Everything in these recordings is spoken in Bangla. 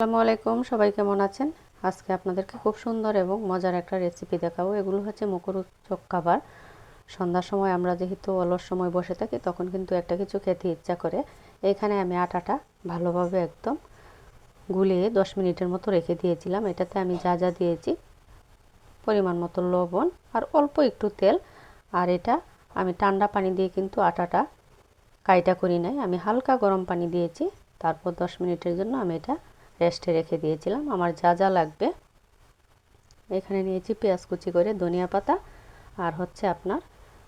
আসসালামু আলাইকুম, সবাই কেমন আছেন? আজকে আপনাদেরকে খুব সুন্দর এবং মজার একটা রেসিপি দেখাবো। এগুলো হচ্ছে মুখরোচক খাবার। সন্ধ্যার সময় আমরা যেহেতু অলস সময় বসে থাকি, তখন কিন্তু একটা কিছু খেতে ইচ্ছা করে। এখানে আমি আটাটা ভালোভাবে একদম গুলিয়ে দশ মিনিটের মতো রেখে দিয়েছিলাম। এটাতে আমি যা যা দিয়েছি, পরিমাণ মতো লবণ আর অল্প একটু তেল। আর এটা আমি ঠান্ডা পানি দিয়ে কিন্তু আটাটা কাইটা করি নাই। আমি হালকা গরম পানি দিয়েছি। তারপর দশ মিনিটের জন্য আমি এটা রেস্টে রেখে দিয়েছিলাম। আমার যা যা লাগবে। এখানে নিয়েছি পেঁয়াজ কুচি করে ধনিয়া পাতা আর হচ্ছে আপনার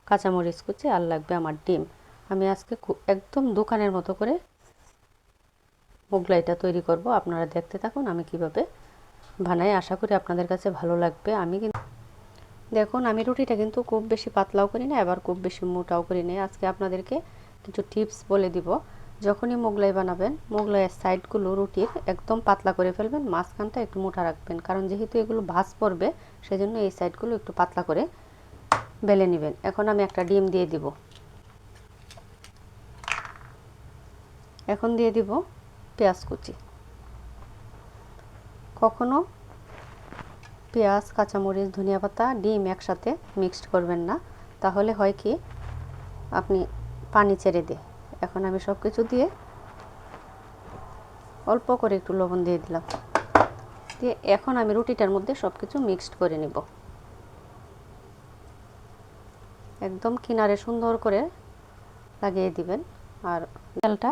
কাঁচামরিচ কুচি আর লাগবে আমার ডিম। আমি আজকে একদম দোকানের মতো করে মোগলাইটা তৈরি করব। আপনারা দেখতে থাকুন আমি কীভাবে বানাই। আশা করি আপনাদের কাছে ভালো লাগবে। আমি কিন্তু দেখুন, আমি রুটিটা কিন্তু খুব বেশি পাতলাও করি না, এবার খুব বেশি মোটাও করি না। আজকে আপনাদেরকে কিছু টিপস বলে দিব। যখনই মোগলাই বানাবেন মোগলাইয়ের সাইডগুলো রুটির একদম পাতলা করে ফেলবেন, মাঝখানটা একটু মোটা রাখবেন। কারণ যেহেতু এগুলো ভাজ পড়বে, সেজন্য এই সাইডগুলো একটু পাতলা করে বেলে নেবেন। এখন আমি একটা ডিম দিয়ে দিব। এখন দিয়ে দিব পেঁয়াজ কুচি। কখনো পেঁয়াজ, কাঁচামরিচ, ধনিয়া পাতা, ডিম একসাথে মিক্সড করবেন না। তাহলে হয় কি, আপনি পানি ছেড়ে দিয়ে এখন আমি সব কিছু দিয়ে অল্প করে একটু লবণ দিয়ে দিলাম। দিয়ে এখন আমি রুটিটার মধ্যে সব কিছু মিক্সড করে নিব। একদম কিনারে সুন্দর করে লাগিয়ে দিবেন। আর তেলটা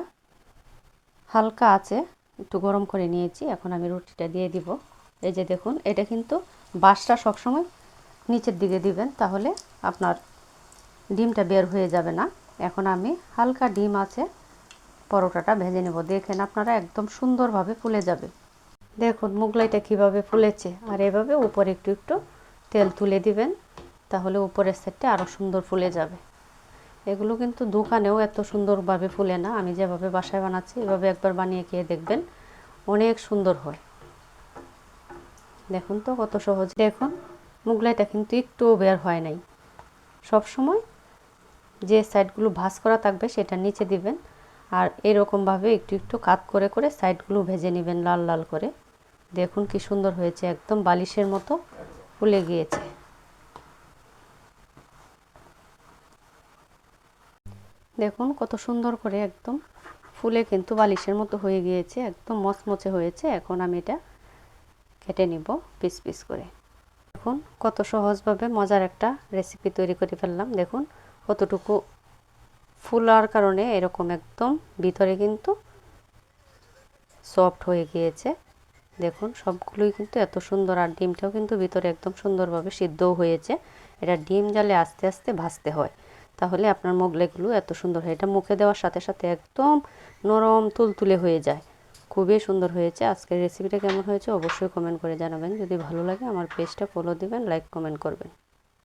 হালকা আছে, একটু গরম করে নিয়েছি, এখন আমি রুটিটা দিয়ে দিব। এই যে দেখুন, এটা কিন্তু বাসটা সবসময় নিচের দিকে দিবেন, তাহলে আপনার ডিমটা বের হয়ে যাবে না। এখন আমি হালকা ডিম আছে, পরোটাটা ভেজে নেব। দেখেন আপনারা একদম সুন্দরভাবে ফুলে যাবে। দেখুন মুগলাইটা কীভাবে ফুলেছে। আর এভাবে উপরে একটু একটু তেল তুলে দিবেন, তাহলে উপরের সেটটা আরও সুন্দর ফুলে যাবে। এগুলো কিন্তু দোকানেও এত সুন্দরভাবে ফুলে না। আমি যেভাবে বাসায় বানাচ্ছি, এভাবে একবার বানিয়ে খেয়ে দেখবেন, অনেক সুন্দর হয়। দেখুন তো কত সহজ। দেখুন, মুগলাইটা কিন্তু একটুও বের হয় নাই। সব সময় যে সাইডগুলো ভাজ করা থাকবে সেটা নিচে দিবেন। আর এরকমভাবে একটু একটু কাত করে করে সাইডগুলো ভেজে নেবেন লাল লাল করে। দেখুন কি সুন্দর হয়েছে, একদম বালিশের মতো ফুলে গিয়েছে। দেখুন কত সুন্দর করে একদম ফুলে কিন্তু বালিশের মতো হয়ে গিয়েছে, একদম মচমচে হয়েছে। এখন আমি এটা কেটে নিব পিস পিস করে। দেখুন কত সহজভাবে মজার একটা রেসিপি তৈরি করে ফেললাম। দেখুন কতটুকু ফুলার কারণে এরকম একদম ভিতরে কিন্তু সফট হয়ে গিয়েছে। দেখুন, সবগুলোই কিন্তু এত সুন্দর আর ডিমটাও কিন্তু ভিতরে একদম সুন্দরভাবে সিদ্ধও হয়েছে। এটা ডিম জালে আস্তে আস্তে ভাজতে হয়। তাহলে আপনার মোগলাইগুলো এত সুন্দর হয়। এটা মুখে দেওয়ার সাথে সাথে একদম নরম তুলতুলে হয়ে যায়। খুবই সুন্দর হয়েছে। আজকের রেসিপিটা কেমন হয়েছে অবশ্যই কমেন্ট করে জানাবেন। যদি ভালো লাগে আমার পেজটা ফলো দিবেন লাইক কমেন্ট করবেন।